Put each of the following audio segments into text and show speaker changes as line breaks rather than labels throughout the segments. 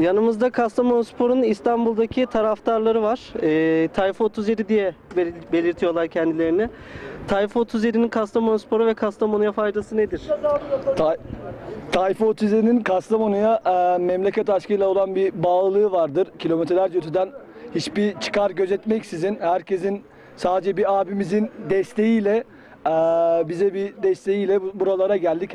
Yanımızda Kastamonuspor'un İstanbul'daki taraftarları var. Ee, Tayfa 37 diye bel- belirtiyorlar kendilerini. Tayfa 37'nin Kastamonuspor'a ve Kastamonu'ya faydası nedir?
Ta- Tayfa 37'nin Kastamonu'ya e, memleket aşkıyla olan bir bağlılığı vardır. Kilometrelerce öteden hiçbir çıkar gözetmeksizin herkesin sadece bir abimizin desteğiyle e, bize bir desteğiyle bu- buralara geldik.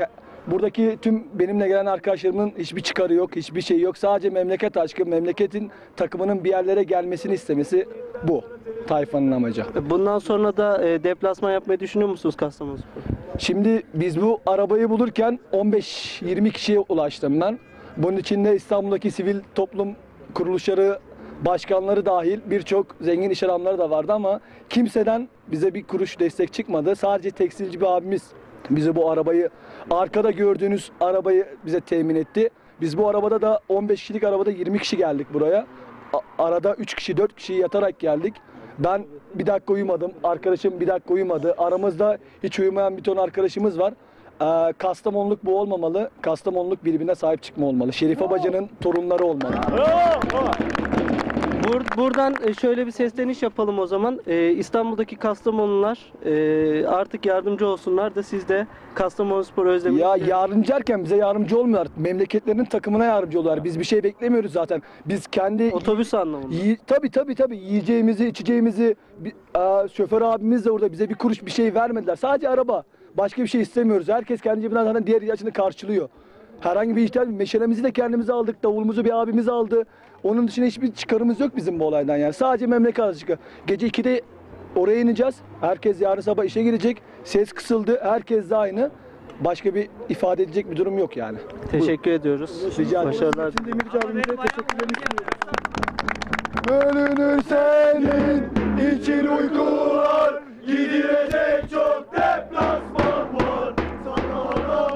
Buradaki tüm benimle gelen arkadaşlarımın hiçbir çıkarı yok, hiçbir şey yok. Sadece memleket aşkı, memleketin takımının bir yerlere gelmesini istemesi bu. Tayfa'nın amacı.
Bundan sonra da e, deplasman yapmayı düşünüyor musunuz Kastamonuspor?
Şimdi biz bu arabayı bulurken 15-20 kişiye ulaştım ben. Bunun içinde İstanbul'daki sivil toplum kuruluşları başkanları dahil birçok zengin iş adamları da vardı ama kimseden bize bir kuruş destek çıkmadı. Sadece tekstilci bir abimiz bize bu arabayı arkada gördüğünüz arabayı bize temin etti. Biz bu arabada da 15 kişilik arabada 20 kişi geldik buraya. A- arada 3 kişi 4 kişi yatarak geldik. Ben bir dakika uyumadım. Arkadaşım bir dakika uyumadı. Aramızda hiç uyumayan bir ton arkadaşımız var. Ee, Kastamonluk bu olmamalı. Kastamonluk birbirine sahip çıkma olmalı. Şerif Abacı'nın torunları olmalı.
Bur- buradan e, şöyle bir sesleniş yapalım o zaman. E, İstanbul'daki Kastamonular e, artık yardımcı olsunlar da siz de Kastamonuspor özlemini
Ya yardımcı erken bize yardımcı olmuyorlar. Memleketlerinin takımına yardımcı oluyorlar. Biz bir şey beklemiyoruz zaten. Biz kendi
otobüs anlamında.
Yi, tabii tabii tabii yiyeceğimizi, içeceğimizi bir, aa, şoför abimiz de orada bize bir kuruş bir şey vermediler. Sadece araba. Başka bir şey istemiyoruz. Herkes kendi cebinden zaten diğer ilaçını karşılıyor. Herhangi bir ihtiyaç meşalemizi de kendimize aldık. Davulumuzu bir abimiz aldı. Onun dışında hiçbir çıkarımız yok bizim bu olaydan yani. Sadece memleket açık. Gece 2'de oraya ineceğiz. Herkes yarın sabah işe girecek. Ses kısıldı. Herkes de aynı. Başka bir ifade edecek bir durum yok yani.
Teşekkür Buyurun. ediyoruz.
Rica.
Başarılar.
Bütün demirci abimize teşekkürlerimi sunuyoruz. Senin için uykular Gidilecek çok deplasman var Sana